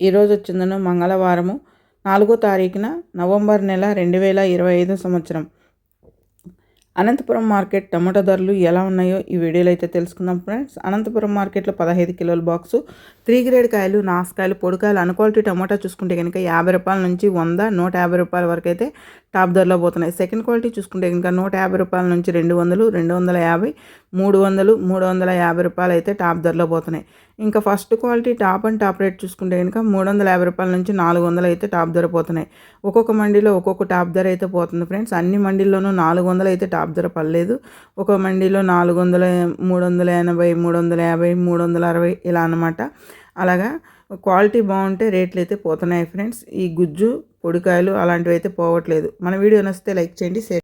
ఈరోజు వచ్చిందను మంగళవారము నాలుగో తారీఖున నవంబర్ నెల రెండు వేల ఇరవై ఐదు సంవత్సరం. అనంతపురం మార్కెట్ టమాటో ధరలు ఎలా ఉన్నాయో ఈ వీడియోలో అయితే తెలుసుకుందాం ఫ్రెండ్స్. అనంతపురం మార్కెట్లో పదహైదు కిలోల బాక్సు త్రీ గ్రేడ్ కాయలు నాసుకాయలు పొడికాయలు అన్క్వాలిటీ టమాటా చూసుకుంటే కనుక యాభై రూపాయల నుంచి వంద నూట యాభై రూపాయల వరకు అయితే టాప్ ధరలో పోతున్నాయి. సెకండ్ క్వాలిటీ చూసుకుంటే కనుక నూట యాభై రూపాయల నుంచి రెండు వందలు రెండు వందల యాభై మూడు వందలు మూడు వందల యాభై రూపాయలు అయితే టాప్ ధరలో పోతున్నాయి. ఇంకా first quality top and top rate చూసుకుంటే కనుక మూడు వందల యాభై రూపాయల నుంచి నాలుగు వందలు అయితే టాప్ ధర పోతున్నాయి. ఒక్కొక్క మండీలో ఒక్కొక్క టాప్ ధర అయితే పోతుంది ఫ్రెండ్స్. అన్ని మండీల్లోనూ నాలుగు వందలు అయితే టాప్ ధర పడలేదు. ఒక మండీలో నాలుగు వందల మూడు వందల ఎనభై మూడు వందల యాభై మూడు వందల అరవై ఇలా అనమాట అలాగా క్వాలిటీ బాగుంటే రేట్లు అయితే పోతున్నాయి ఫ్రెండ్స్. ఈ గుజ్జు పొడికాయలు అలాంటివి అయితే పోవట్లేదు. మన వీడియో నచ్చితే లైక్ చేయండి షేర్